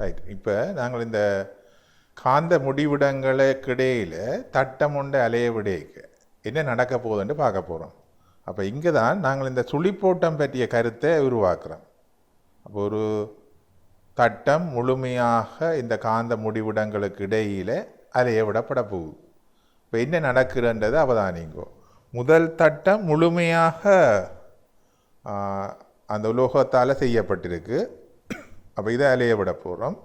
Right இப்போ நாங்கள் இந்த காந்த முடிவிடங்களுக்கிடையில் தட்டம் உண்டு அலைய விடைக்கு என்ன நடக்க போகுதுன்னு பார்க்க போகிறோம் அப்போ இங்கே தான் நாங்கள் இந்த சுழிப்போட்டம் பற்றிய கருத்தை உருவாக்குறோம். அப்போ ஒரு தட்டம் முழுமையாக இந்த காந்த முடிவிடங்களுக்கு இடையில் அலைய விடப்பட போகுது. இப்போ என்ன நடக்குதுன்றது அவதானிங்கோ. முதல் தட்டம் முழுமையாக அந்த உலோகத்தால் செய்யப்பட்டிருக்கு. அப்போ இதை அலைய விட போகிறோம்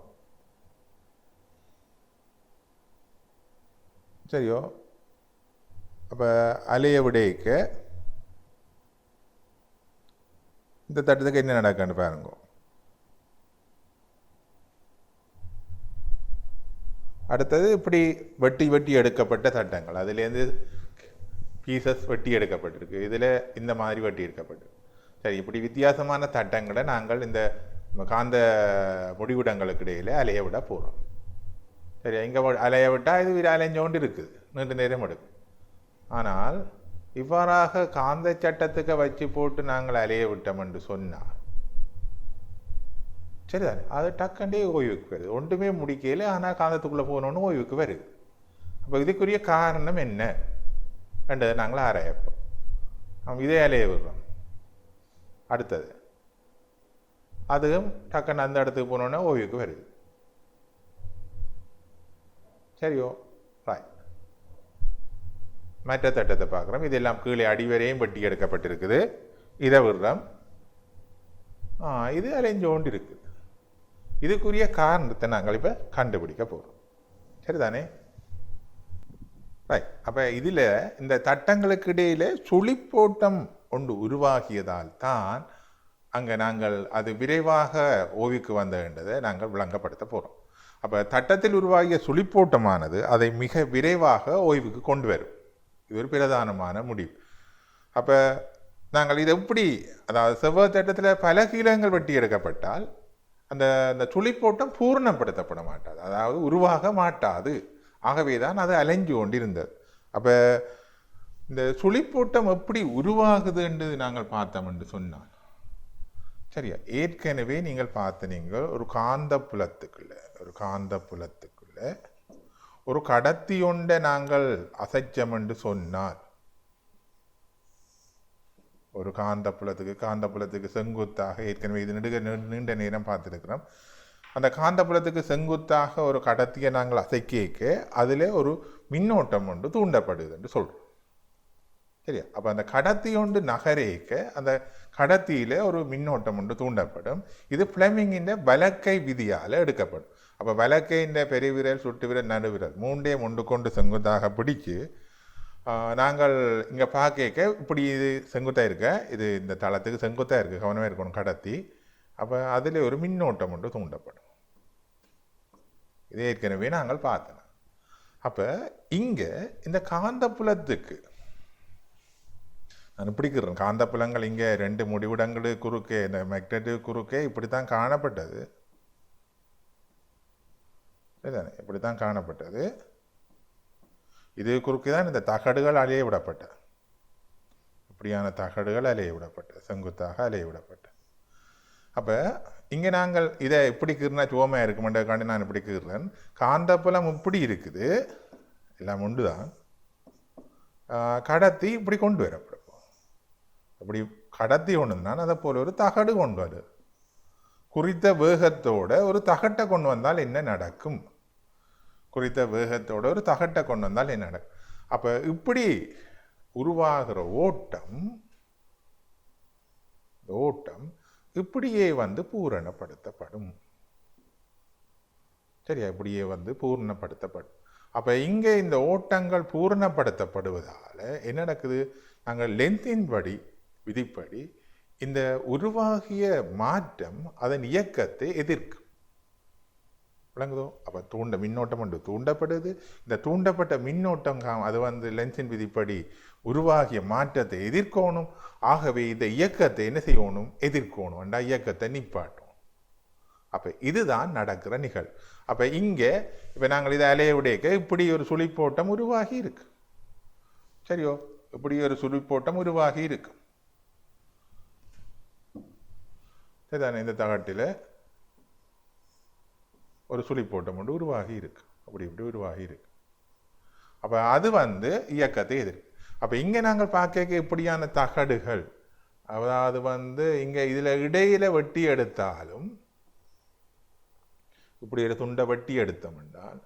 சரியோ அப்போ அலைய இந்த தட்டத்துக்கு என்ன நடக்குன்னு பாருங்க அடுத்தது இப்படி வெட்டி வெட்டி எடுக்கப்பட்ட தட்டங்கள் அதுலேருந்து பீசஸ் வெட்டி எடுக்கப்பட்டிருக்கு இதில் இந்த மாதிரி வெட்டி எடுக்கப்பட்டிருக்கு சரி இப்படி வித்தியாசமான தட்டங்களை நாங்கள் இந்த காந்த முடிவிடங்களுக்கு இடையில் அலைய விட போகிறோம் சரி இங்கே அலைய விட்டால் இது இது அலைஞ்சோண்டு இருக்குது நீண்ட நேரம் எடுக்கும். ஆனால் இவ்வாறாக காந்த சட்டத்துக்கு வச்சு போட்டு நாங்கள் அலைய விட்டோம் என்று சொன்னால் சரிதானே? அது டக்கண்டே ஓய்வுக்கு வருது. ஒன்றுமே முடிக்கல ஆனால் காந்தத்துக்குள்ளே போகணுன்னு ஓய்வுக்கு வருது. அப்போ இதுக்குரிய காரணம் என்ன? ரெண்டதை நாங்கள் ஆராயப்போம் இதே அலைய விடுறோம். அடுத்தது அதுவும் டக்குன்னு அந்த இடத்துக்கு போனோன்னே ஓய்வுக்கு வருது. சரியோ? ராய் மற்ற தட்டத்தை பார்க்குறோம். இதெல்லாம் கீழே அடிவரையும் வெட்டி எடுக்கப்பட்டிருக்குது. இதை விடுறோம் ஆ இது அலைஞ்சோண்டு இருக்குது. இதுக்குரிய காரணத்தை நாங்கள் இப்போ கண்டுபிடிக்க போகிறோம் சரிதானே? ரைட் அப்போ இதில் இந்த தட்டங்களுக்கு இடையில் சுழிப்போட்டம் ஒன்று உருவாகியதால் தான் அங்கே நாங்கள் அது விரைவாக ஓய்வுக்கு என்றதை நாங்கள் விளங்கப்படுத்த போகிறோம் அப்போ தட்டத்தில் உருவாகிய சுழிப்போட்டமானது அதை மிக விரைவாக ஓய்வுக்கு கொண்டு வரும். இது ஒரு பிரதானமான முடிவு. அப்போ நாங்கள் இதை எப்படி அதாவது செவ்வாய் தட்டத்தில் பல கீழங்கள் வெட்டி எடுக்கப்பட்டால் அந்த அந்த சுழிப்போட்டம் பூர்ணப்படுத்தப்பட மாட்டாது. அதாவது உருவாக மாட்டாது. ஆகவே தான் அது அலைஞ்சு கொண்டிருந்தது. அப்போ இந்த சுழிப்போட்டம் எப்படி உருவாகுது என்று நாங்கள் பார்த்தோம் என்று சொன்னால் சரியா? ஏற்கனவே நீங்கள் பார்த்த நீங்கள் ஒரு காந்த புலத்துக்குள்ள ஒரு காந்த புலத்துக்குள்ள ஒரு கடத்தி ஒன்றை நாங்கள் அசைச்சம் என்று சொன்னால் ஒரு காந்த புலத்துக்கு காந்த புலத்துக்கு செங்குத்தாக ஏற்கனவே இது நெடுக நீண்ட நேரம் பார்த்துருக்கிறோம். அந்த காந்த புலத்துக்கு செங்குத்தாக ஒரு கடத்தியை நாங்கள் அசைக்க அதில் ஒரு மின்னோட்டம் ஒன்று தூண்டப்படுது என்று சொல்கிறோம் சரியா அப்போ அந்த கடத்தி ஒன்று நகரேக்க அந்த கடத்தியில் ஒரு மின்னோட்டம் ஒன்று தூண்டப்படும் இது ஃப்ளெமிங்கின் வலக்கை விதியால் எடுக்கப்படும் அப்போ வலக்கையின் பெரிய விரல் சுட்டு விரல் நடுவிரல் மூண்டையும் ஒன்று கொண்டு செங்குத்தாக பிடிச்சு நாங்கள் இங்கே பார்க்க இப்படி இது செங்குத்தாக இருக்க இது இந்த தளத்துக்கு செங்குத்தாக இருக்குது கவனமாக இருக்கணும் கடத்தி அப்போ அதில் ஒரு மின்னோட்டம் ஒன்று தூண்டப்படும் இது ஏற்கனவே நாங்கள் பார்த்தோம் அப்போ இங்கே இந்த காந்தப்புலத்துக்கு நான் பிடிக்கிறேன். காந்தப்புலங்கள் இங்கே ரெண்டு முடிவிடங்கள் குறுக்கே இந்த மெக்னெட்டு குறுக்கே இப்படி தான் காணப்பட்டது. சரிதானே? இப்படி தான் காணப்பட்டது. இது குறுக்கே தான் இந்த தகடுகள் அலைய விடப்பட்டது. இப்படியான தகடுகள் அலைய விடப்பட்டது. செங்குத்தாக அலைய விடப்பட்ட அப்போ இங்கே நாங்கள் இதை இப்படி கீறினா சுவமாக இருக்குமென்றதுக்காண்டி நான் இப்படி கீறுறேன் காந்தப்புலம் இப்படி இருக்குது. எல்லாம் உண்டு தான் கடத்தி இப்படி கொண்டு வரப்படும். அப்படி கடத்தி கொண்டு வந்தான் அதை போல் ஒரு தகடு கொண்டு வரு. குறித்த வேகத்தோட ஒரு தகட்டை கொண்டு வந்தால் என்ன நடக்கும்? குறித்த வேகத்தோட ஒரு தகட்டை கொண்டு வந்தால் என்ன நடக்கும் அப்போ இப்படி உருவாகிற ஓட்டம் ஓட்டம் இப்படியே வந்து பூரணப்படுத்தப்படும். சரியா? இப்படியே வந்து பூரணப்படுத்தப்படும். அப்போ இங்கே இந்த ஓட்டங்கள் பூரணப்படுத்தப்படுவதால் என்ன நடக்குது? நாங்கள் லென்த்தின் படி விதிப்படி இந்த உருவாகிய மாற்றம் அதன் இயக்கத்தை எதிர்க்கும். விளங்குதோ? அப்போ தூண்ட மின்னோட்டம் ஒன்று தூண்டப்படுது. இந்த தூண்டப்பட்ட மின்னோட்டம் அது வந்து லென்ஸின் விதிப்படி உருவாகிய மாற்றத்தை எதிர்க்கணும். ஆகவே இந்த இயக்கத்தை என்ன செய்யணும்? எதிர்க்கணும். அந்த இயக்கத்தை நிப்பாட்டும் அப்போ இதுதான் நடக்கிற நிகழ்வு அப்போ இங்கே இப்போ நாங்கள் இதை அலைய விடைக்க இப்படி ஒரு சுழிப்போட்டம் உருவாகி இருக்கு. சரியோ? இப்படி ஒரு சுழிப்போட்டம் உருவாகி இருக்கும் சரிதானே இந்த தகட்டில் ஒரு சுழிப்போட்டம் ஒன்று உருவாகி இருக்கு. அப்படி இப்படி உருவாகி இருக்கு. அப்போ அது வந்து இயக்கத்தை எதிர்க்கு. அப்போ இங்கே நாங்கள் பார்க்க இப்படியான தகடுகள்? அதாவது வந்து இங்கே இதில் இடையில வெட்டி எடுத்தாலும் இப்படி ஒரு துண்டை வெட்டி எடுத்தோம் என்றால்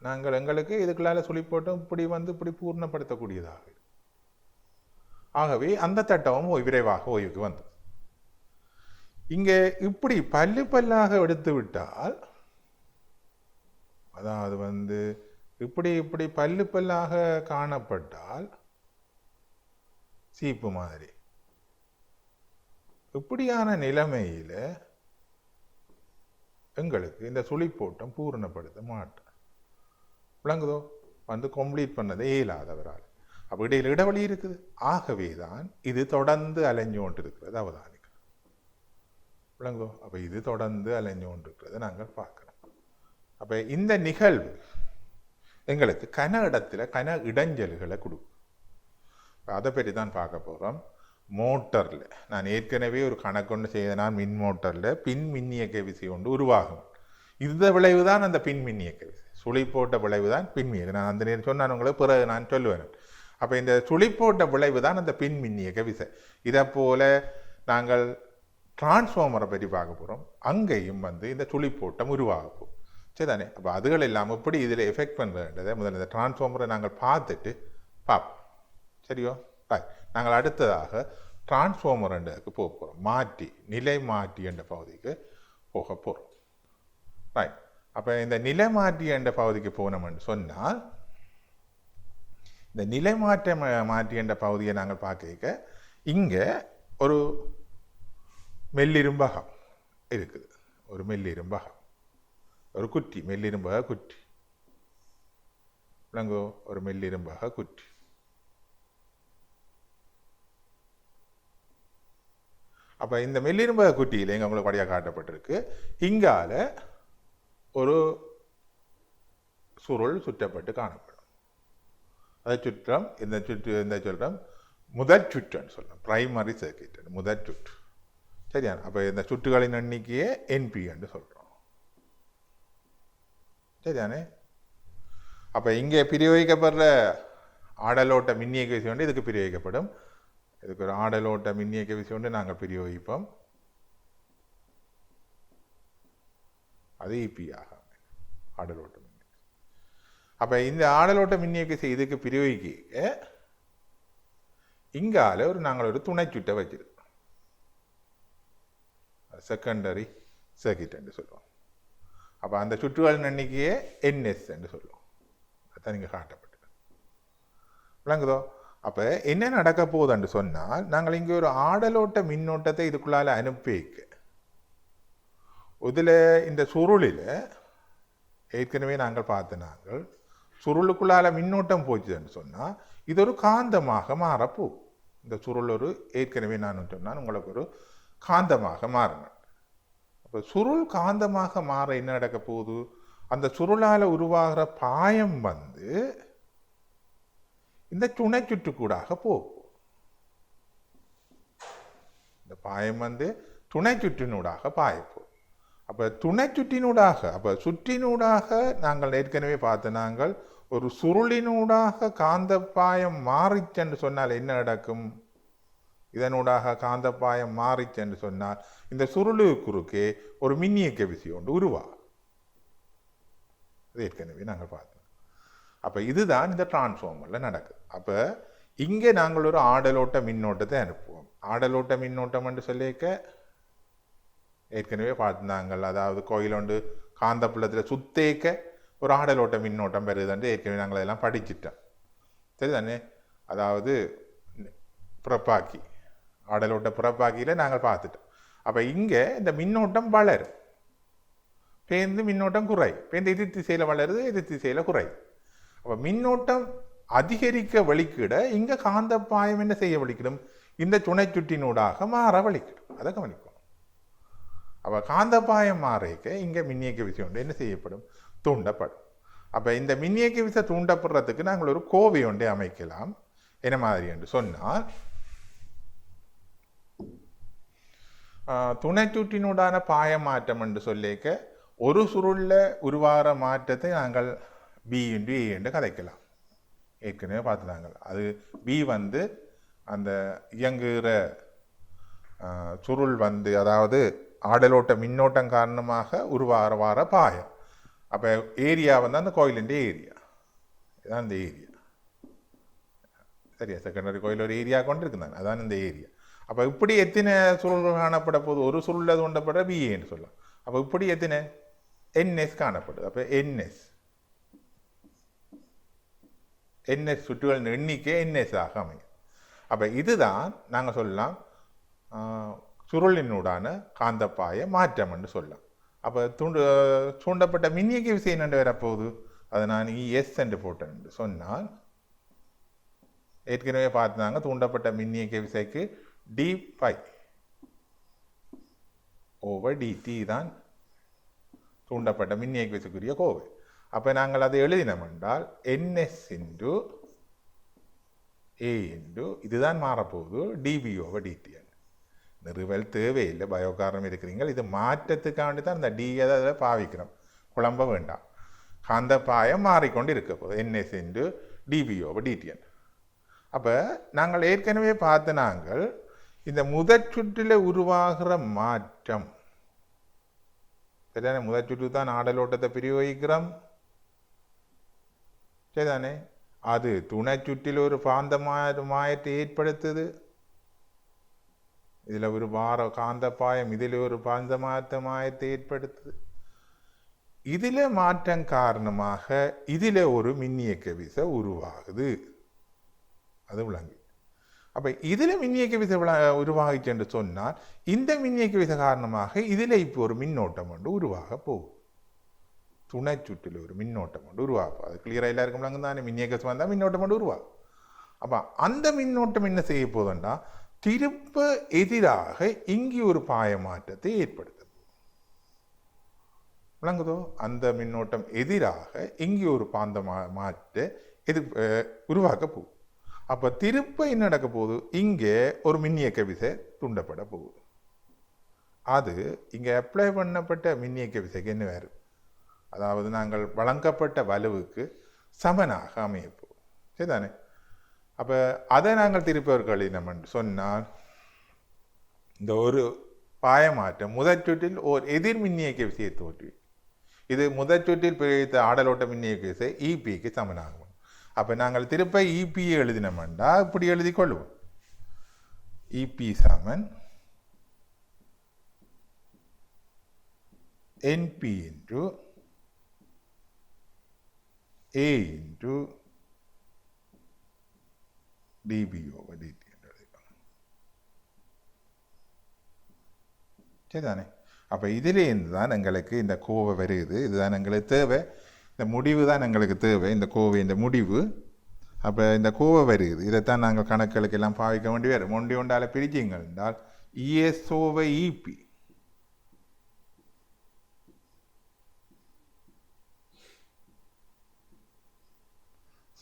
நாங்கள் எங்களுக்கு இதுக்குள்ளால சொல்லி போட்டோம் இப்படி வந்து இப்படி பூர்ணப்படுத்தக்கூடியதாக. ஆகவே அந்த தட்டமும் ஓய்- விரைவாக ஓய்வுக்கு வந்தது. இங்கே இப்படி பல்லு பல்லாக எடுத்து விட்டால் அதாவது வந்து இப்படி இப்படி பல்லு பல்லாக காணப்பட்டால் சீப்பு மாதிரி. இப்படியான நிலைமையில எங்களுக்கு இந்த சுழிப்போட்டம் பூரணப்படுத்த மாட்டேன். விளங்குதோ? வந்து கம்ப்ளீட் பண்ணதே இயலாதவரால். அப்போ இடையில் இடைவெளி இருக்குது. ஆகவே தான் இது தொடர்ந்து அலைஞ்சு கொண்டு இருக்கிறது அவதானி விளங்கோ அப்போ இது தொடர்ந்து அலைஞ்சு கொண்டிருக்கிறத நாங்கள் பார்க்குறோம். அப்போ இந்த நிகழ்வு எங்களுக்கு கன இடத்துல கன இடைஞ்சல்களை கொடுக்கும். இப்ப அதை பற்றி தான் பார்க்க போகிறோம் மோட்டரில் நான் ஏற்கனவே ஒரு கணக்கொண்டு செய்தனால் மின் மோட்டரில் பின் மின்னியக்க விசை கொண்டு உருவாகும். இந்த விளைவு தான் அந்த பின் மின்னியக்க விசை. சுழி போட்ட விளைவு தான் பின் மின்னியக்க. நான் அந்த நேரம் சொன்னான் உங்களுக்கு பிறகு நான் சொல்லுவேன். அப்போ இந்த சுழி போட்ட விளைவு தான் அந்த பின் மின்னியக்க விசை. இதை போல நாங்கள் டிரான்ஸ்ஃபார்மரை பற்றி பார்க்க போகிறோம் அங்கேயும் வந்து இந்த சுழிப்போட்டம் உருவாகும். சரிதானே? அப்போ அதுகள் இல்லாமல் எப்படி இதில் எஃபெக்ட் பண்ணுறதை முதல்ல இந்த டிரான்ஸ்ஃபார்மரை நாங்கள் பார்த்துட்டு பார்ப்போம். சரியோ? ரைட் நாங்கள் அடுத்ததாக டிரான்ஸ்ஃபார்மர் போக போகிறோம் மாற்றி நிலை மாற்றி என்ற பகுதிக்கு போக போகிறோம் ரைட் அப்போ இந்த நிலை மாற்றி என்ற பகுதிக்கு போனோம்னு சொன்னால் இந்த நிலை மாற்ற மாற்றி என்ற பகுதியை நாங்கள் பார்க்க இங்கே ஒரு மெல்லிரும்பகம் இருக்குது. ஒரு மெல்லிரும்பகம். ஒரு குட்டி மெல்லிரும்பக குட்டி. விளங்கோ ஒரு மெல்லிரும்பக குட்டி. அப்போ இந்த மெல்லிரும்பக குட்டியில் எங்க உங்களுக்கு படியாக காட்டப்பட்டிருக்கு. இங்கால ஒரு சுருள் சுற்றப்பட்டு காணப்படும். அதை சுற்றம் இந்த சுற்று இந்த சொல்கிறோம் முதற் சுற்றுன்னு சொல்கிறோம் ப்ரைமரி சர்க்கிட் முதற் சுற்று. சரியான அப்போ இந்த சுற்றுகளின் எண்ணிக்கையே என்பி என்று சொல்கிறோம் சரியானே அப்போ இங்கே பிரயோகிக்கப்படுற ஆடலோட்ட மின்னியக்க விசை ஒன்று இதுக்கு பிரயோகிக்கப்படும் இதுக்கு ஒரு ஆடலோட்ட மின்னியக்க விசை ஒன்று நாங்கள் பிரயோகிப்போம் அது இபி ஆகாம ஆடலோட்ட மின்னியக்க அப்போ இந்த ஆடலோட்ட மின்னியக்க விசை இதுக்கு பிரயோகிக்க இங்கால ஒரு நாங்கள் ஒரு துணை சுட்டை வச்சிருக்கோம் செகண்டரி சர்க்கிட் என்று சொல்லுவோம். அப்போ அந்த சுற்றுவாளின் எண்ணிக்கையே என்எஸ் என்று சொல்லுவோம். அதான் இங்கே காட்டப்பட்டது. விளங்குதோ? அப்போ என்ன நடக்க போகுதுன்னு சொன்னால் நாங்கள் இங்கே ஒரு ஆடலோட்ட மின்னோட்டத்தை இதுக்குள்ளால அனுப்பி வைக்க. இதில் இந்த சுருளில் ஏற்கனவே நாங்கள் பார்த்த நாங்கள் சுருளுக்குள்ளால மின்னோட்டம் போச்சுன்னு சொன்னால் இது ஒரு காந்தமாக மாறப்போ இந்த சுருள் ஒரு ஏற்கனவே நான் சொன்னால் உங்களுக்கு ஒரு காந்தமாக மாறணும் அப்போ சுருள் காந்தமாக மாற என்ன நடக்க போகுது? அந்த சுருளால் உருவாகிற பாயம் வந்து இந்த துணை சுற்றுக்கூடாக போகும். இந்த பாயம் வந்து துணை சுற்றினூடாக பாயப்போம் அப்போ துணை சுற்றினூடாக அப்போ சுற்றினூடாக நாங்கள் ஏற்கனவே பார்த்த நாங்கள் ஒரு சுருளினூடாக காந்த பாயம் மாறிச்சென்று சொன்னால் என்ன நடக்கும்? இதனூடாக காந்தப்பாயம் மாறிச்சென்று சொன்னால் இந்த சுருளு குறுக்கே ஒரு மின்னியக்க விசை ஒன்று உருவா அது ஏற்கனவே நாங்கள் பார்த்தோம். அப்போ இதுதான் இந்த டிரான்ஸ்ஃபார்மரில் நடக்குது. அப்போ இங்கே நாங்கள் ஒரு ஆடலோட்ட மின்னோட்டத்தை அனுப்புவோம். ஆடலோட்ட மின்னோட்டம் என்று சொல்லியிருக்க ஏற்கனவே பார்த்துருந்தாங்கள் அதாவது கோயில் ஒன்று காந்தப்புள்ளத்தில் சுத்தேக்க ஒரு ஆடலோட்ட மின்னோட்டம் பெறுதுன்ட்டு ஏற்கனவே நாங்கள் அதெல்லாம் படிச்சிட்டோம். சரிதானே? அதாவது பிறப்பாக்கி. ஆடலோட்ட புறப்பாக்கியில் நாங்கள் பார்த்துட்டோம். அப்போ இங்கே இந்த மின்னோட்டம் வளரும் பேருந்து மின்னோட்டம் குறை. பேருந்து எதிர் திசையில் வளருது எதிர் திசையில் குறை. அப்போ மின்னோட்டம் அதிகரிக்க வழிக்கிட இங்கே காந்தப்பாயம் என்ன செய்ய வழிக்கிடும்? இந்த துணை சுட்டினூடாக மாற வழிக்கிடும். அதை கவனிக்கணும். அப்போ காந்தப்பாயம் மாறிக்க இங்கே மின்னியக்க விசை உண்டு. என்ன செய்யப்படும்? தூண்டப்படும். அப்போ இந்த மின்னியக்க விசை தூண்டப்படுறதுக்கு நாங்கள் ஒரு கோவை ஒன்றை அமைக்கலாம். என்ன மாதிரி என்று சொன்னால் துணை பாய மாற்றம் என்று சொல்லிக்க ஒரு சுருளில் உருவாகிற மாற்றத்தை நாங்கள் பி இன்டு ஏ என்று கதைக்கலாம் ஏற்கனவே பார்த்து நாங்கள் அது பி வந்து அந்த இயங்குகிற சுருள் வந்து அதாவது ஆடலோட்ட மின்னோட்டம் காரணமாக உருவாகிற வார பாயம் அப்போ ஏரியா வந்து அந்த கோயிலின் ஏரியா இதான் இந்த ஏரியா சரியா செகண்டரி கோயில் ஒரு ஏரியா கொண்டு இருக்குதானே அதான் இந்த ஏரியா அப்போ இப்படி எத்தனை சுருள்கள் காணப்பட போகுது? ஒரு சுருள் அது கொண்டப்பட பிஏன்னு சொல்லலாம் அப்போ இப்படி எத்தனை? என்எஸ் காணப்படுது. அப்போ என்எஸ் என்எஸ் சுற்றுகளின் எண்ணிக்கை என்எஸ் ஆக அமையும். அப்போ இதுதான் நாங்கள் சொல்லலாம் சுருளினூடான காந்தப்பாய மாற்றம் சொல்லலாம். அப்போ தூண்டு தூண்டப்பட்ட மின்னியக்க விசை என்னென்று வரப்போகுது? அதை நான் இஎஸ் என்று போட்டேன் சொன்னால் ஏற்கனவே பார்த்தாங்க தூண்டப்பட்ட மின்னியக்க விசைக்கு டி பை ஓவர் டிடி தான் தூண்டப்பட்ட மின்னியக்க விசைக்குரிய கோவை. அப்போ நாங்கள் அதை எழுதினோம் என்றால் என்எஸ் இன்டு ஏ இன்டு இதுதான் மாறப்போகுது டிபி ஓவர் டிடி நிறுவல் தேவையில்லை பயோகாரணம் இருக்கிறீங்க இது மாற்றத்துக்காண்டி தான் இந்த டி அதில் பாவிக்கிறோம். குழம்ப வேண்டாம். காந்த பாயம் மாறிக்கொண்டு இருக்க போகுது NS into DP over DDN அப்போ நாங்கள் ஏற்கனவே பார்த்து நாங்கள் இந்த முதற் சுற்றில் உருவாகிற மாற்றம். சரிதானே? முதற் சுற்று தான் ஆடலோட்டத்தை பிரயோகிக்கிறோம். சரிதானே? அது துணை சுற்றில் ஒரு பாந்த மாயத்தை ஏற்படுத்துது. இதில் ஒரு வார காந்த பாயம் இதில் ஒரு பாந்த மாற்ற மாயத்தை ஏற்படுத்துது. இதில் மாற்றம் காரணமாக இதில் ஒரு மின்னியக்க விசை உருவாகுது. அது விளங்கு. அப்போ இதில் மின்னியக்க விசை விள உருவாகிச்சு என்று சொன்னால் இந்த மின்னியக்க விசை காரணமாக இதில் இப்போ ஒரு மின்னோட்டம் ஒன்று உருவாக போகும். துணை சுற்றில் ஒரு மின்னோட்டம் ஒன்று உருவாகும் அது கிளியராக எல்லாருக்கும் அங்கே தானே மின்னியக்க வந்தால் மின்னோட்டம் ஒன்று உருவாகும். அப்போ அந்த மின்னோட்டம் என்ன செய்ய போதுன்னா திருப்ப எதிராக இங்கே ஒரு பாய மாற்றத்தை ஏற்படுத்தும். விளங்குதோ? அந்த மின்னோட்டம் எதிராக இங்கே ஒரு பாந்த மா மாற்ற எது உருவாக்க போகும். அப்போ திருப்ப என்ன நடக்க போகுது? இங்கே ஒரு மின்னியக்க விசை தூண்டப்பட போகுது. அது இங்கே அப்ளை பண்ணப்பட்ட மின்னியக்க விசைக்கு என்ன வேறு? அதாவது நாங்கள் வழங்கப்பட்ட வலுவுக்கு சமனாக அமையப்போம் சரிதானே? அப்போ அதை நாங்கள் திருப்பி நம்ம சொன்னால் இந்த ஒரு பாயமாற்றம் முதற் சுற்றில் ஓர் எதிர் மின்னியக்க விசையை தோற்றுவி இது முதற் சுற்றில் பிரயோகித்த ஆடலோட்ட மின்னியக்க விசை இபிக்கு சமனாகும். அப்போ நாங்கள் திருப்ப இபியை எழுதினோம்டா இப்படி எழுதி கொள்வோம். இபி சமன் என்பி இன்று ஏ இன்று டிபி ஓவர் டிடி என்று எழுதிக்கலாம் சரிதானே? அப்போ இதிலேருந்து தான் எங்களுக்கு இந்த கோவை வருது இதுதான் எங்களுக்கு தேவை. இந்த முடிவு தான் எங்களுக்கு தேவை இந்த கோவை இந்த முடிவு. அப்போ இந்த கோவை வருகிறது இதைத்தான் நாங்கள் கணக்குகளுக்கு எல்லாம் பாவிக்க வேண்டி வரும். ஒண்டி ஒன்றால பிரிச்சிங்கள் என்றால் இஎஸ்ஓவை இபி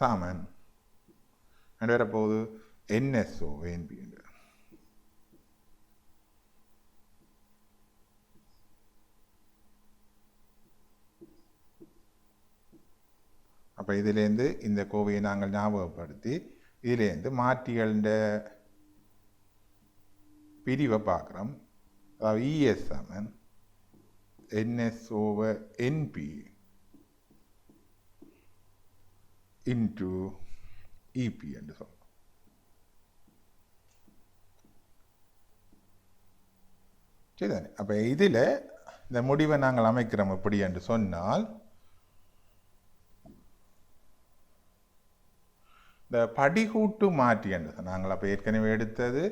சாமன் ரெண்டு அண்ட் போகுது என்எஸ்ஓ என்பி என்று அப்போ இதிலேருந்து இந்த கோவையை நாங்கள் ஞாபகப்படுத்தி இதிலேருந்து மாற்றிகளின் பிரிவை பார்க்குறோம். அதாவது இஎஸ் சமன் NS over NP into EP என்று சொல்றோம் சரிதானே? அப்போ இதில் இந்த முடிவை நாங்கள் அமைக்கிறோம் எப்படி என்று சொன்னால் இந்த படிகூட்டு மாற்றி என்று நாங்கள் அப்போ ஏற்கனவே எடுத்தது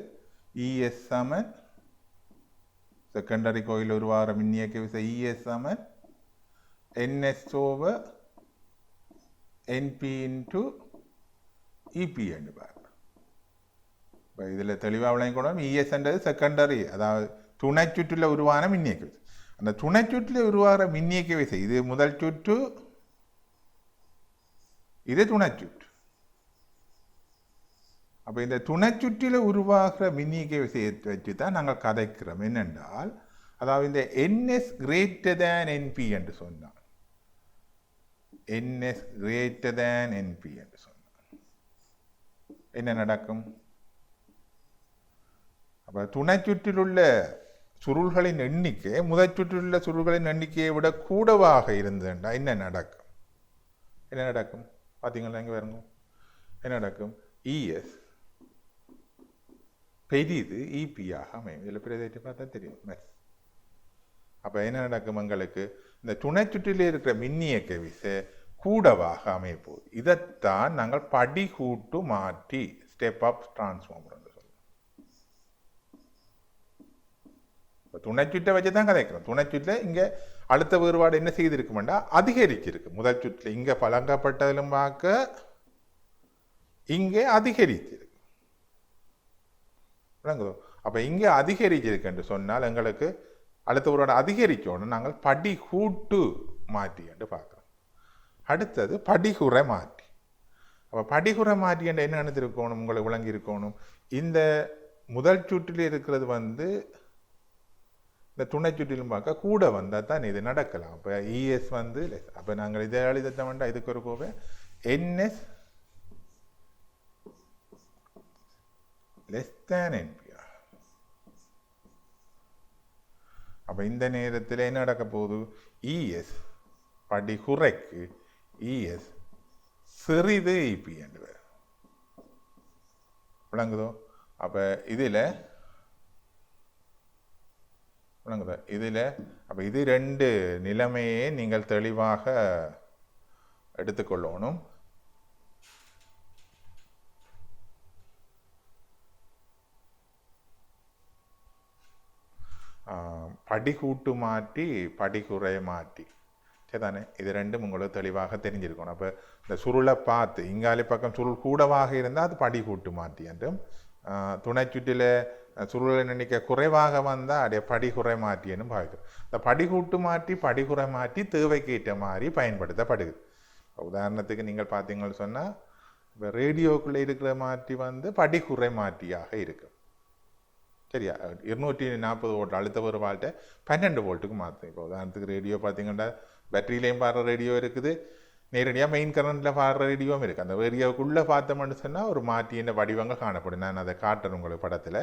இஎஸ் சமன் செகண்டரி கோயில் உருவாகிற மின்னியக்க விசை இஎஸ் சமன் NS over NP into EP என்று பாருங்க. இப்போ இதில் தெளிவாக விளங்கிக்கணும் இஎஸ்ன்றது செகண்டரி அதாவது துணை சுற்றில் உருவான மின்னியக்க விசை அந்த துணை சுற்றில் உருவாகிற மின்னியக்க விசை இது முதல் சுற்று இது துணை சுற்று. அப்போ இந்த துணை சுற்றில உருவாகிற மின்னியக்க விஷயத்தை வச்சு தான் நாங்கள் கதைக்கிறோம். என்னென்றால் அதாவது இந்த என்எஸ் கிரேட்டர் தேன் என்பி என்று சொன்னான். என்எஸ் கிரேட்டர் தேன் என்பி என்று சொன்னான். என்ன நடக்கும்? அப்போ துணை சுற்றிலுள்ள சுருள்களின் எண்ணிக்கை முதற் சுற்றிலுள்ள சுருள்களின் எண்ணிக்கையை விட கூடவாக இருந்ததுண்டா. என்ன நடக்கும்? என்ன நடக்கும்? பார்த்தீங்களா இங்கே வருங்க என்ன நடக்கும்? இஎஸ் பெரிது ஈபியாக அமையும். இதில் பிரதேசத்தை பார்த்தா தெரியும். மேத்ஸ் அப்போ என்ன நடக்கும் எங்களுக்கு? இந்த துணை சுற்றிலே இருக்கிற மின்னியக்க விசை கூடவாக அமைய இதைத்தான் நாங்கள் படி கூட்டு மாற்றி ஸ்டெப் அப் டிரான்ஸ்ஃபார்மர் என்று சொல்லுவோம் இப்போ துணைச்சுற்றை வச்சு தான் கதைக்கிறோம். துணைச்சுற்றில் இங்கே அடுத்த வேறுபாடு என்ன செய்திருக்குமெண்டா அதிகரிச்சிருக்கு முதல் சுற்றில் இங்கே பழங்கப்பட்டதிலும் பார்க்க இங்கே அதிகரிச்சிருக்கு விளங்குதோ? அப்போ இங்கே அதிகரிச்சிருக்கு சொன்னால் எங்களுக்கு அடுத்த ஒரு அதிகரிக்கணும். நாங்கள் படிகூட்டு மாற்றி என்று பார்க்குறோம். அடுத்தது படிகுறை மாற்றி. அப்போ படிகுறை மாற்றி என்று என்ன நினைத்திருக்கணும் உங்களை விளங்கி இருக்கணும். இந்த முதல் சுற்றில் இருக்கிறது வந்து இந்த துணை சுற்றிலும் பார்க்க கூட வந்தால் தான் இது நடக்கலாம். அப்போ இஎஸ் வந்து அப்போ நாங்கள் இதை எழுதிட்ட வேண்டாம் இதுக்கு ஒரு கோவை. என்எஸ் லெஸ் தேன் என்பிஆர் அப்போ இந்த நேரத்தில் என்ன நடக்க போகுது இஎஸ் படி குறைக்கு இஎஸ் சிறிது இபி என்று பேர் விளங்குதோ அப்போ இதில் விளங்குதா இதில் அப்போ இது ரெண்டு நிலைமையே நீங்கள் தெளிவாக எடுத்துக்கொள்ளணும் படிகூட்டு மாற்றி படிகுறை மாற்றி. சரிதானே? இது ரெண்டும் உங்களுக்கு தெளிவாக தெரிஞ்சிருக்கணும். அப்போ இந்த சுருளை பார்த்து இங்காலி பக்கம் சுருள் கூடவாக இருந்தால் அது படிகூட்டு மாற்றி என்றும் துணை சுற்றில் சுருளை எண்ணிக்கை குறைவாக வந்தால் அப்படியே படிகுறை மாற்றின்னு பார்க்கிறோம் இந்த படிகூட்டு மாற்றி படிகுறை மாற்றி தேவைக்கேற்ற மாதிரி பயன்படுத்தப்படுது. உதாரணத்துக்கு நீங்கள் பார்த்தீங்கன்னு சொன்னால் இப்போ ரேடியோக்குள்ளே இருக்கிற மாற்றி வந்து படிகுறை மாற்றியாக இருக்கு. சரியா இருநூற்றி நாற்பது வோல்ட் அழுத்த ஒரு வால்ட்டை பன்னெண்டு வோல்ட்டுக்கு மாற்றும் இப்போ உதாரணத்துக்கு ரேடியோ பார்த்தீங்கன்னா பேட்டரியிலையும் பாடுற ரேடியோ இருக்குது நேரடியாக மெயின் கரண்ட்டில் பாடுற ரேடியோவும் இருக்குது அந்த ரேடியோவுக்குள்ளே பார்த்தோம்னு சொன்னால் ஒரு மாற்றியின் வடிவங்கள் காணப்படும் நான் அதை காட்டுறேன் உங்களுக்கு படத்தில்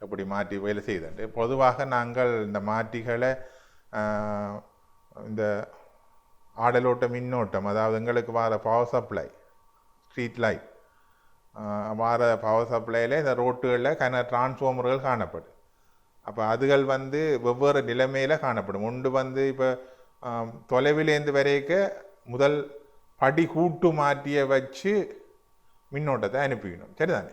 எப்படி மாற்றி வேலை செய்தேன் பொதுவாக நாங்கள் இந்த மாற்றிகளை இந்த ஆடலோட்ட மின்னோட்டம் அதாவது எங்களுக்கு வர பவர் சப்ளை ஸ்ட்ரீட் லைட் வார பவர் சப்ளையில் இந்த ரோட்டுகளில் கன டிரான்ஸ்ஃபார்மர்கள் காணப்படும். அப்போ அதுகள் வந்து வெவ்வேறு நிலைமையில் காணப்படும். ஒன்று வந்து இப்போ தொலைவிலேருந்து வரைக்க முதல் படி கூட்டு மாற்றிய வச்சு மின்னோட்டத்தை அனுப்பிக்கணும். சரிதானே?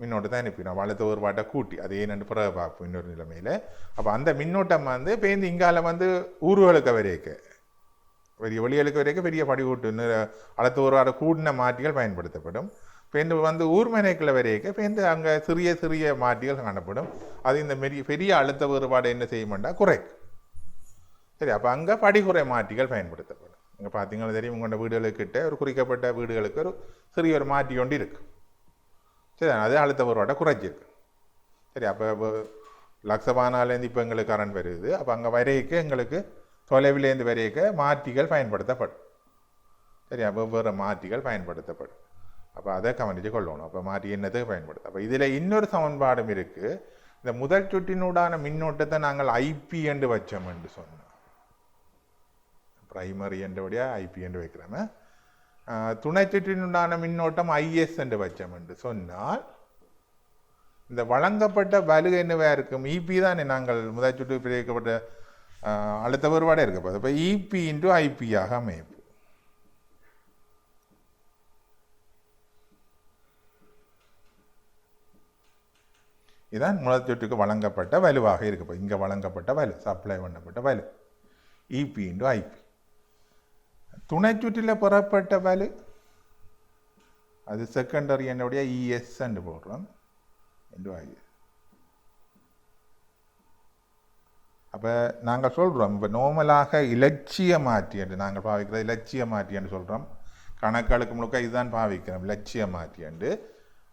மின்னோட்டத்தை அனுப்பிக்கணும். வளர்த்த ஒரு பாட்டை கூட்டி அது ஏன்னு பிறகு பார்ப்போம் இன்னொரு நிலைமையில். அப்போ அந்த மின்னோட்டம் வந்து பேருந்து இங்கால வந்து ஊர்களுக்கு வரைக்க பெரிய ஒளிகளுக்கு வரைக்கும் பெரிய படிகூட்டு அடுத்த ஒரு வாட கூடின மாற்றிகள் பயன்படுத்தப்படும். பேருந்து வந்து ஊர்மனைக்குள்ள வரைக்க பேருந்து அங்கே சிறிய சிறிய மாற்றிகள் காணப்படும். அது இந்த பெரிய பெரிய அழுத்த வேறுபாடு என்ன செய்யுமெண்டா? குறைக்கும். சரி அப்போ அங்கே படிகுறை மாற்றிகள் பயன்படுத்தப்படும். இங்கே பார்த்தீங்கன்னா தெரியும் உங்களோட வீடுகளுக்கிட்ட ஒரு குறிக்கப்பட்ட வீடுகளுக்கு ஒரு சிறிய ஒரு மாற்றி கொண்டு இருக்குது சரி அது அழுத்த வேறுபாட்டை குறைச்சிருக்கு சரி அப்போ லக்ஸபானாலேருந்து இப்போ எங்களுக்கு கரண்ட் வருது. அப்போ அங்கே வரையக்க எங்களுக்கு தொலைவிலேருந்து வரையக்க மாற்றிகள் பயன்படுத்தப்படும். சரி அப்போ வேறு மாற்றிகள் பயன்படுத்தப்படும். அப்போ அதை கவனித்து கொள்ளணும். அப்போ மாற்றி என்னத்தை பயன்படுத்தும் அப்போ இதில் இன்னொரு சமன்பாடும் இருக்குது இந்த முதல் சுற்றினூடான மின்னோட்டத்தை நாங்கள் ஐபி என்று வச்சோம் என்று சொன்னோம் பிரைமரி என்றபடியாக ஐபி என்று வைக்கிறோமே. துணை சுற்றினுடான மின்னோட்டம் ஐஎஸ் என்று வச்சோம் என்று சொன்னால் இந்த வழங்கப்பட்ட வலு என்னவா இருக்கும்? இபி தானே நாங்கள் முதல் சுற்று பிரிக்கப்பட்ட அழுத்த வேறுபாடே இருக்கப்போ போகுது இப்போ இபி இன்ட்டு ஐபியாக அமையும். இதுதான் முதற்சொட்டுக்கு வழங்கப்பட்ட வலுவாக இருக்கு. இங்கே வழங்கப்பட்ட வலு சப்ளை பண்ணப்பட்ட வலு. இபி இன்டு ஐபி துணை சுற்றில் பெறப்பட்ட வலு அது செகண்டரி என்னுடைய இஎஸ் என்று போடுறோம். என்று ஐஎஸ் அப்போ நாங்கள் சொல்கிறோம் இப்போ நோமலாக இலட்சிய மாற்றி என்று நாங்கள் பாவிக்கிற இலட்சிய மாற்றி என்று சொல்கிறோம் கணக்களுக்கு முழுக்க இதுதான் பாவிக்கிறோம் இலட்சிய மாற்றி என்று.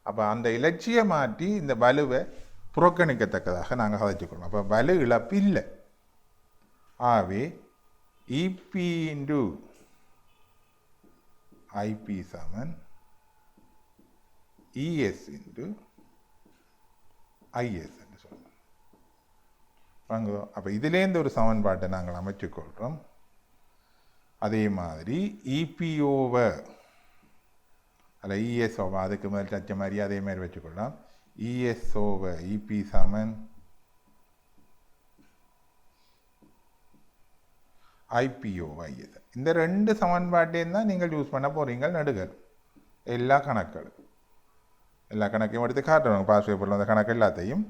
அப்போ அந்த இலட்சிய மாற்றி இந்த வலுவை புறக்கணிக்கத்தக்கதாக நாங்கள் கதைச்சிக்கிறோம் அப்போ வலு இழப்பு இல்லை. ஆகவே இபி இன்டு ஐபி சமன் இஎஸ் இன்டு ஐஎஸ் என்று சொல்லலாம் வாங்குதோ அப்போ இதுலேருந்து ஒரு சமன்பாட்டை நாங்கள் அமைச்சுக்கொள்கிறோம் அதே மாதிரி இபிஓவை அதில் இஎஸ்ஓவை அதுக்கு மேல் தச்ச மாதிரி அதே மாதிரி வச்சுக்கொள்ளலாம். இஎஸ்ஓவை இபி சமன் ஐபிஓ வைஎஸ் இந்த ரெண்டு சமன்பாட்டையும் தான் நீங்கள் யூஸ் பண்ண போகிறீங்க நடுகர் எல்லா கணக்குகளும் எல்லா கணக்கையும் எடுத்து காட்டுறோம் பாஸ் பேப்பரில் அந்த கணக்கு எல்லாத்தையும்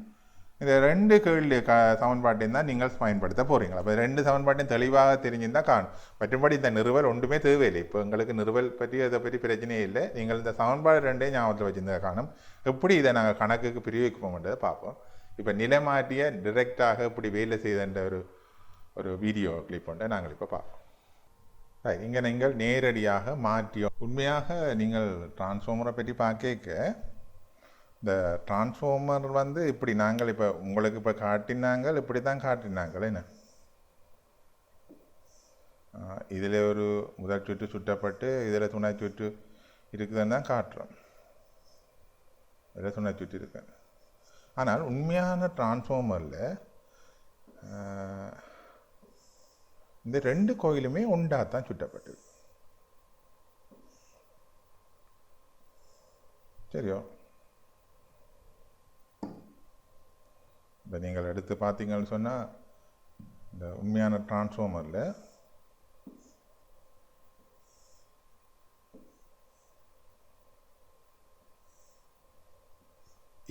இந்த ரெண்டு கேள்வி க சமன்பாட்டையும் தான் நீங்கள் பயன்படுத்த போகிறீங்களா அப்போ ரெண்டு சமன்பாட்டையும் தெளிவாக தெரிஞ்சிருந்தால் காணும். மற்றபடி இந்த நிறுவல் ஒன்றுமே தேவையில்லை. இப்போ எங்களுக்கு நிறுவல் பற்றி அதை பற்றி பிரச்சனையே இல்லை. நீங்கள் இந்த சமன்பாடு ரெண்டையும் ஞாபகத்தில் வச்சுருந்ததை காணும். எப்படி இதை நாங்கள் கணக்குக்கு பிரிவிக்குவோம்ன்றதை பார்ப்போம். இப்போ நிலைமாட்டிய டிரெக்டாக இப்படி வேலை செய்தன்ற ஒரு ஒரு வீடியோ கிளிப் ஒன்றை நாங்கள் இப்போ பார்ப்போம். ரைட் இங்கே நீங்கள் நேரடியாக மாற்றியோ உண்மையாக நீங்கள் டிரான்ஸ்ஃபார்மரை பற்றி பார்க்க இந்த டிரான்ஸ்ஃபார்மர் வந்து இப்படி நாங்கள் இப்போ உங்களுக்கு இப்போ காட்டினாங்கள் இப்படி தான் காட்டினாங்கள் என்ன? இதில் ஒரு முதல் சுற்று சுட்டப்பட்டு இதில் துணை சுற்று இருக்குதுன்னு தான் காட்டுறோம். இதில் துணை சுற்று இருக்கு. ஆனால் உண்மையான டிரான்ஸ்ஃபார்மரில் இந்த ரெண்டு கோயிலுமே உண்டாக தான் சுட்டப்பட்டிருக்கு சரியோ? இப்போ நீங்கள் எடுத்து பார்த்தீங்கன்னு சொன்னால் இந்த உண்மையான டிரான்ஸ்ஃபார்மரில்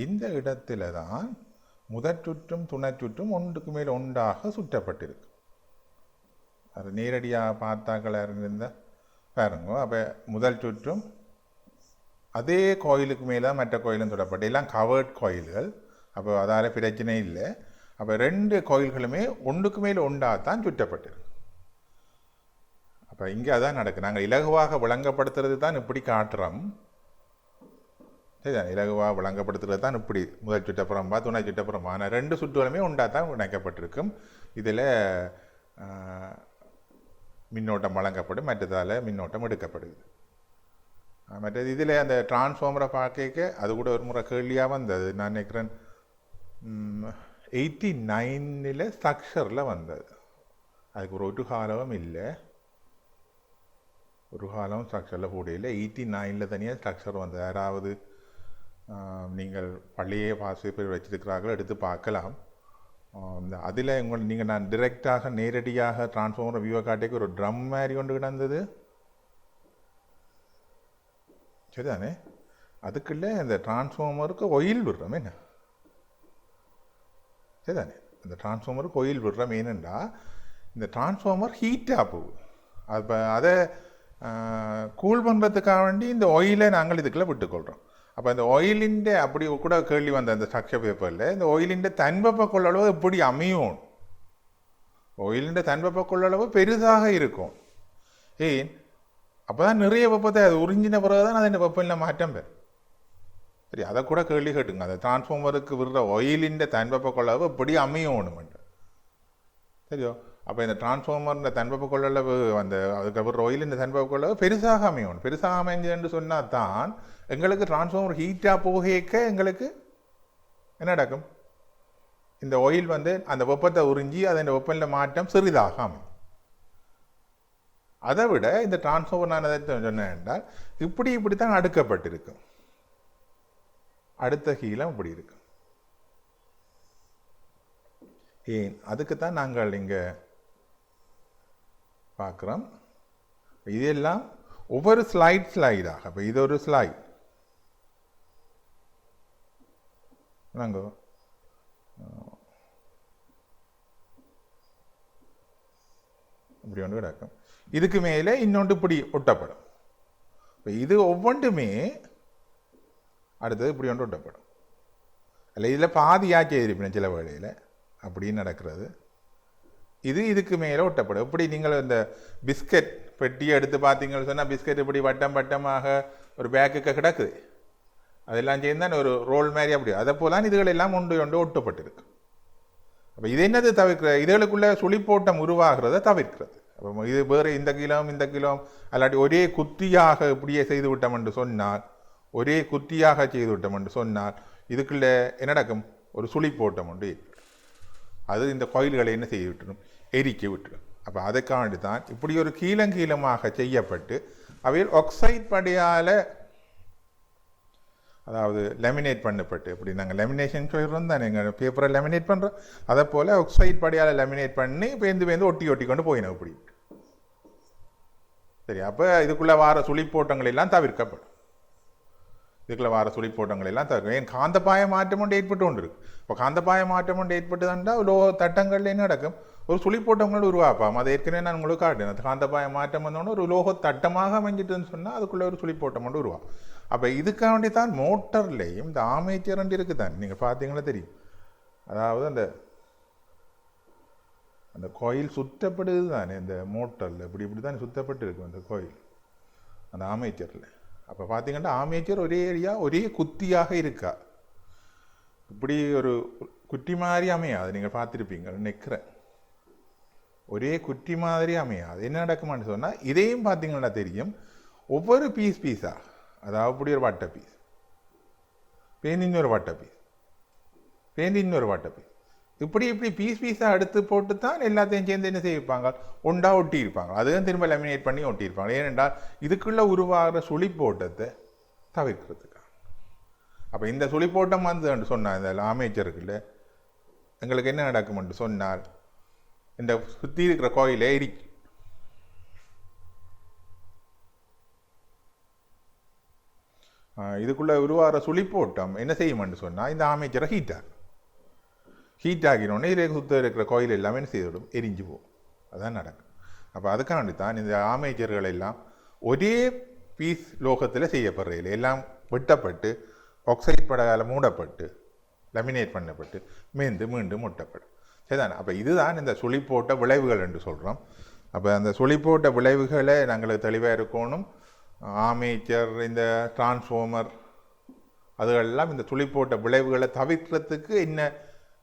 இந்த இடத்துல தான் முதற் சுற்றும் துணை சுற்றும் ஒன்றுக்கு மேல் ஒன்றாக சுற்றப்பட்டிருக்கு. அது நேரடியாக பார்த்தாக்கள் இருந்தால் பாருங்க அப்போ முதல் சுற்றும் அதே கோயிலுக்கு மேலே மற்ற கோயிலும் தொடப்பட்டு எல்லாம் கவர்ட் கோயில்கள். அப்போ அதால் பிரச்சனை இல்லை. அப்போ ரெண்டு கோயில்களுமே ஒன்றுக்கு மேல் ஒன்றாக தான் சுற்றப்பட்டிருக்கு. அப்போ இங்கே அதான் நடக்குது. நாங்கள் இலகுவாக விளங்கப்படுத்துறது தான் இப்படி காட்டுறோம். சரிதான் இலகுவாக விளங்கப்படுத்துறது தான் இப்படி முதல் சுற்றப்புறம்பா துணை சுற்றப்புறம்பா ஆனால் ரெண்டு சுற்றுகளுமே உண்டாக தான் இணைக்கப்பட்டிருக்கும். இதில் மின்னோட்டம் வழங்கப்படும் மற்றதால் மின்னோட்டம் எடுக்கப்படுது. மற்றது இதில் அந்த டிரான்ஸ்ஃபார்மரை பார்க்க அது கூட ஒரு முறை கேள்வியாக வந்தது. நான் நினைக்கிறேன் எயிட்டி நைனில் ஸ்ட்ரக்சரில் வந்தது அதுக்கு ஒரு ஒரு காலமும் இல்லை ஒரு காலம் ஸ்ட்ரக்சரில் கூட இல்லை எயிட்டி நைனில் தனியாக ஸ்ட்ரக்சர் வந்தது யாராவது நீங்கள் பள்ளியே வாசிப்பர் வச்சிருக்கிறார்கள் எடுத்து பார்க்கலாம் அதில் உங்கள் நீங்கள் நான் டிரெக்டாக நேரடியாக டிரான்ஸ்ஃபார்மர் வியூவை காட்டிக்கு ஒரு ட்ரம் மாதிரி கொண்டு கிடந்தது சரிதானே அதுக்குள்ளே இந்த டிரான்ஸ்ஃபார்மருக்கு ஒயில் விடுறோம் என்ன சரிதானே இந்த டிரான்ஸ்ஃபார்மர் கோயில் விடுற ஏனெண்டா இந்த டிரான்ஸ்ஃபார்மர் ஹீட்டாக அது இப்போ அதை கூல் பண்ணுறதுக்காக வேண்டி இந்த ஆயிலை நாங்கள் இதுக்குள்ளே விட்டுக்கொள்கிறோம் அப்போ இந்த ஆயிலிൻ്റെ அப்படி கூட கேள்வி வந்த அந்த ஸ்ட்ரக்சர் பேப்பரில் இந்த ஆயிலிൻ്റെ தன்வெப்ப கொள்ளளவு எப்படி அமையும் ஆயிலிൻ്റെ தன்வெப்ப கொள்ளளவு பெரிதாக இருக்கும் ஏன் அப்போ தான் நிறைய வெப்பத்தை அது உறிஞ்சின பிறகு தான் அதன் வெப்பநிலை மாற்றம் பெறும் சரி அதை கூட கேள்வி கேட்டுங்க. அந்த டிரான்ஸ்ஃபார்மருக்கு விடுற ஒயிலின் தன்பப்ப கொள்ளவு எப்படி அமையணுமென்று சரியோ? அப்போ இந்த டிரான்ஸ்ஃபார்மரின் தன்பப்ப கொள்ளளவு அந்த அதுக்கு விடுற ஒயிலின் தன்பப்ப கொள்ளளவு பெருசாக அமையணும் பெருசாக அமைஞ்சதுன்னு சொன்னால் தான் எங்களுக்கு டிரான்ஸ்ஃபார்மர் ஹீட்டாக போகேக்க எங்களுக்கு என்ன நடக்கும்? இந்த ஒயில் வந்து அந்த வெப்பத்தை உறிஞ்சி அதன் வெப்பநில மாற்றம் சிறிதாக அமையும். அதை விட இந்த டிரான்ஸ்ஃபார்மர் நான் எதை சொன்னேன் என்றால் இப்படி இப்படி தான் அடுக்கப்பட்டிருக்கும் அடுத்த ஹீலம் இப்படி இருக்கும் ஏன்? அதுக்கு தான் நாங்கள் இங்கே பார்க்குறோம். இதெல்லாம் ஒவ்வொரு ஸ்லைட் ஸ்லைடாக இப்போ இது ஒரு ஸ்லைட் நாங்கள் இப்படி ஒன்று கிடக்கும். இதுக்கு மேலே இன்னொன்று இப்படி ஒட்டப்படும். இப்போ இது ஒவ்வொன்றுமே அடுத்தது இப்படி ஒன்று ஒட்டப்படும். அல்ல இதில் பாதியாக செய்திருப்பேன் சில வேளையில் அப்படின்னு நடக்கிறது. இது இதுக்கு மேலே ஒட்டப்படும். இப்படி நீங்கள் இந்த பிஸ்கட் பெட்டியை எடுத்து பார்த்தீங்கன்னு சொன்னால் பிஸ்கட் இப்படி வட்டம் வட்டமாக ஒரு பேக்குக்கு கிடக்குது. அதெல்லாம் சேர்ந்தால் ஒரு ரோல் மாதிரி அப்படி. அதை போல இதுகளெல்லாம் உண்டு ஒன்று ஒன்று ஒட்டப்பட்டிருக்கு. அப்போ இது என்னது தவிர்க்கிற இதுகளுக்குள்ள சுழிப்போட்டம் உருவாகிறத தவிர்க்கிறது. அப்போ இது வேறு இந்த கிலோம் இந்த கிலோம் அல்லாட்டி ஒரே குத்தியாக இப்படியே செய்து விட்டோம் என்று சொன்னால் ஒரே குத்தியாக செய்து விட்டோம் என்று சொன்னால் இதுக்குள்ள என்ன நடக்கும்? ஒரு சுழிப்போட்டம் உண்டு அது இந்த கோயில்களை என்ன செய்து விட்டுரும் எரிக்க விட்டுரும் அப்போ அதுக்காண்டி தான் இப்படி ஒரு கீழங்கீழமாக செய்யப்பட்டு அவையில் ஆக்சைட் படியால் அதாவது லெமினேட் பண்ணப்பட்டு இப்படி நாங்கள் லெமினேஷன் சொல்கிறோம் தானே எங்கள் பேப்பரை லெமினேட் பண்ணுறோம் அதை போல் ஆக்சைட் படியால் லெமினேட் பண்ணி பேந்து பேந்து ஒட்டி ஒட்டி கொண்டு போயினோம் இப்படி. சரி அப்போ இதுக்குள்ளே வார சுழிப்போட்டங்கள் எல்லாம் தவிர்க்கப்படும். இதுக்குள்ள வார சுழிப்போட்டங்கள் எல்லாம் தவிர்க்கும் ஏன் காந்தப்பாய மாற்றம் ஒன்று ஏற்பட்டு கொண்டு இருக்கு இப்போ காந்தப்பாய மாற்றம் ஒன்று ஏற்பட்டு தண்டா லோக தட்டங்கள்ல என்ன நடக்கும்? ஒரு சுழிப்போட்டங்கள் உருவாப்பாம் அதை ஏற்கனவே நான் உங்களுக்கு காட்டினேன். அந்த காந்தப்பாய மாற்றம் வந்தோடனே ஒரு லோக தட்டமாக அமைஞ்சிட்டுன்னு சொன்னால் அதுக்குள்ளே ஒரு சுழிப்போட்டம் ஒன்று உருவா அப்போ இதுக்காக வேண்டி தான் மோட்டர்லேயும் இந்த ஆமேச்சர் இருக்குது தான். நீங்கள் பார்த்தீங்களா தெரியும். அதாவது அந்த அந்த கோயில் சுற்றப்படுது தானே. இந்த மோட்டரில் இப்படி இப்படி தான் சுத்தப்பட்டு இருக்கும் அந்த கோயில். அந்த ஆமேச்சரில். அப்போ பார்த்தீங்கன்னா ஆமேச்சர் ஒரே ஏரியா ஒரே குத்தியாக இருக்கா? இப்படி ஒரு குட்டி மாதிரி அமையாது. நீங்கள் பார்த்துருப்பீங்க. நிற்கிறேன் ஒரே குட்டி மாதிரி அமையாது. என்ன நடக்குமான்னு சொன்னால் இதையும் பார்த்தீங்கன்னா தெரியும். ஒவ்வொரு பீஸ் பீஸாக அதாவது அப்படி ஒரு வட்ட பீஸ் பேந்து இன்னொரு வட்ட பீஸ் பேந்து இன்னொரு வட்ட பீஸ் இப்படி இப்படி பீஸ் பீஸாக எடுத்து போட்டு தான் எல்லாத்தையும் சேர்ந்து என்ன செய்வாங்க ஒண்டா ஒட்டி இருப்பாங்க அதுவும் திரும்ப லெமினேட் பண்ணி ஒட்டியிருப்பாங்க. ஏனென்றால் இதுக்குள்ளே உருவாகிற சுழிப்போட்டத்தை தவிர்க்கிறதுக்காக. அப்போ இந்த சுழிப்போட்டம் வந்து சொன்னார் இந்த ஆமேச்சருக்குள்ள எங்களுக்கு என்ன நடக்கும்னு சொன்னார் இந்த சுற்றி இருக்கிற கோயிலே எரிக்கும் இதுக்குள்ளே உருவாகிற சுழிப்போட்டம் என்ன செய்யுமென்று சொன்னால் இந்த ஆமேச்சரை ஹீட்டார் ஹீட் ஆகினோடனே இதில் சுத்த இருக்கிற கோயில் எல்லாமே என்ன செய்துவிடும்? எரிஞ்சு போகும். அதான் நடக்கும். அப்போ அதுக்காண்டி தான் இந்த ஆமேச்சர்கள் எல்லாம் ஒரே பீஸ் லோகத்தில் செய்யப்படுறதில்லை. எல்லாம் வெட்டப்பட்டு ஆக்சைட் படகால் மூடப்பட்டு லமினேட் பண்ணப்பட்டு மீண்டு மீண்டும் முட்டப்படும் சரிதானே? அப்போ இதுதான் இந்த சுழிப்போட்ட விளைவுகள் என்று சொல்கிறோம் அப்போ அந்த சுழிப்போட்ட விளைவுகளை நாங்களுக்கு தெளிவாக இருக்கணும். ஆமேச்சர் இந்த டிரான்ஸ்ஃபார்மர் அதுகளெல்லாம் இந்த துளிப்போட்ட விளைவுகளை தவிர்க்கிறதுக்கு என்ன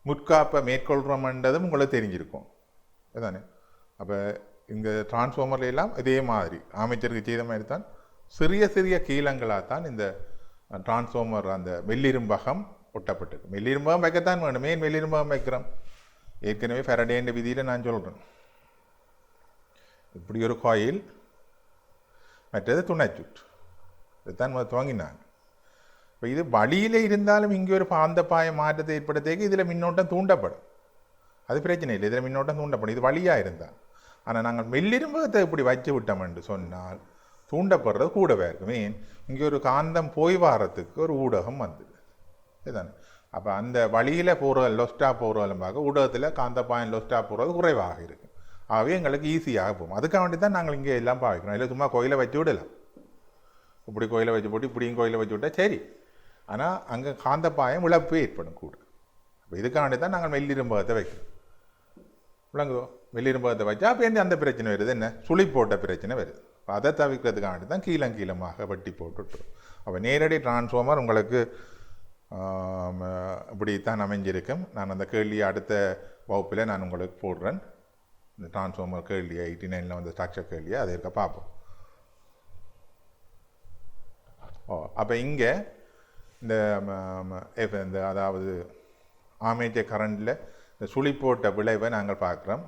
முற்காப்பை மேற்கொள்கிறோம்ன்றதும் உங்களுக்கு தெரிஞ்சிருக்கும். அதுதானே அப்போ இந்த டிரான்ஸ்ஃபார்மர்ல எல்லாம் இதே மாதிரி அமைச்சருக்கு செய்த மாதிரி தான் சிறிய சிறிய கீழங்களாக தான் இந்த டிரான்ஸ்ஃபார்மர் அந்த வெள்ளிரும்பகம் ஒட்டப்பட்டிருக்கு. வெள்ளிரும்பகம் வைக்கத்தான் வேணும். ஏன் வெள்ளிரும்பகம் வைக்கிறோம்? ஏற்கனவே ஃபெரடேன்ற விதியில் நான் சொல்கிறேன் இப்படி ஒரு கோயில் மற்றது துணைச்சுற்று. இதுதான் துவங்கினாங்க. இப்போ இது வழியில் இருந்தாலும் இங்கே ஒரு பாந்த பாய மாற்றத்தை ஏற்படுத்தேக்கு இதில் மின்னோட்டம் தூண்டப்படும் அது பிரச்சனை இல்லை இதில் மின்னோட்டம் தூண்டப்படும் இது வழியாக இருந்தால் ஆனால் நாங்கள் மெல்லிரும்பகத்தை இப்படி வச்சு விட்டோம் என்று சொன்னால் தூண்டப்படுறது கூடவே இருக்கும் ஏன் இங்கே ஒரு காந்தம் போய் வாரத்துக்கு ஒரு ஊடகம் வந்தது இதுதானே அப்போ அந்த வழியில் போகிற லொஸ்டாக போகிறவலும் பார்க்க ஊடகத்தில் காந்தப்பாயம் லொஸ்டாக போகிறது குறைவாக இருக்கும் ஆகவே எங்களுக்கு ஈஸியாக போகும் அதுக்காக வேண்டி தான் நாங்கள் இங்கே எல்லாம் பாவிக்கணும் இல்லை சும்மா கோயிலை வச்சு விடலாம் இப்படி கோயிலை வச்சு போட்டு இப்படியும் கோயிலை வச்சு விட்டால் சரி ஆனால் அங்கே காந்தப்பாயம் இழப்பு ஏற்படும் கூட. அப்போ இதுக்காண்டி தான் நாங்கள் மெல்லிரும்பகத்தை வைக்கிறோம். விளங்குதோ? வெள்ளிரும்பகத்தை வச்சா அப்போ அந்த பிரச்சனை வருது. என்ன? சுழி போட்ட பிரச்சனை வருது. அதை தவிர்க்கிறதுக்காண்டி தான் கீழம் கீழமாக வட்டி போட்டுவிட்டுரும் அப்போ நேரடி டிரான்ஸ்ஃபார்மர் உங்களுக்கு இப்படித்தான் அமைஞ்சிருக்கும். நான் அந்த கேள்வியை அடுத்த வகுப்பில் நான் உங்களுக்கு போடுறேன். இந்த டிரான்ஸ்ஃபார்மர் கேள்வி எயிட்டி நைனில் வந்து ஸ்ட்ரக்சர் கேள்வியை அதை இருக்க பார்ப்போம். ஓ அப்போ இங்கே இந்த இந்த அதாவது ஆமேச்சர் கரண்டில் இந்த சுழி போட்ட விளைவை நாங்கள் பார்க்குறோம்.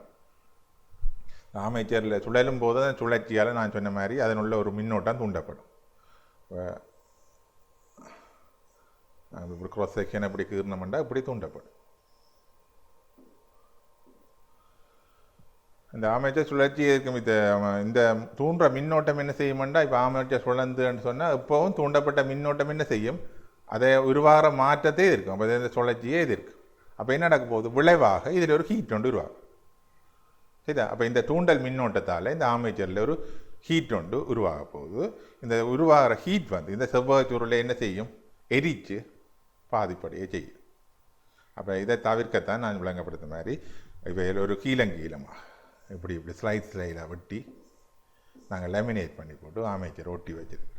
ஆமேச்சரில் சுழலும் போது தான் சுழற்சியால் நான் சொன்ன மாதிரி அதனுள்ள ஒரு மின்னோட்டம் தூண்டப்படும். இப்படி க்ராஸ் செக்ஷன் இப்படி கீர்ணமெண்டா இப்படி தூண்டப்படும். இந்த ஆமேச்சர் சுழற்சி இருக்கும் இந்த இந்த தூண்டுற மின்னோட்டம் என்ன செய்யுமெண்டா இப்போ ஆமேச்சர் சுழந்துன்னு சொன்னால் இப்போவும் தூண்டப்பட்ட மின்னோட்டம் என்ன செய்யும்? அதை உருவாகிற மாற்றத்தை இருக்கும். அப்போ இந்த சுழற்சியே இது இருக்குது அப்போ என்ன நடக்க போகுது? விளைவாக இதில் ஒரு ஹீட் ஒன்று உருவாகும். சரிதா? அப்போ இந்த தூண்டல் மின்னோட்டத்தால் இந்த ஆமேச்சரில் ஒரு ஹீட் ஒன்று உருவாக போகுது. இந்த உருவாகிற ஹீட் வந்து இந்த செவ்வாய் சுருளை என்ன செய்யும்? எரித்து பாதிப்படைய செய்யும். அப்போ இதை தவிர்க்கத்தான் நான் விளங்கப்படுத்த மாதிரி இவையில் ஒரு கீழங்கீழமாக இப்படி இப்படி ஸ்லைட் ஸ்லைடாக வெட்டி நாங்கள் லெமினேட் பண்ணி போட்டு ஆமேச்சர் ஒட்டி வச்சுருக்கோம்.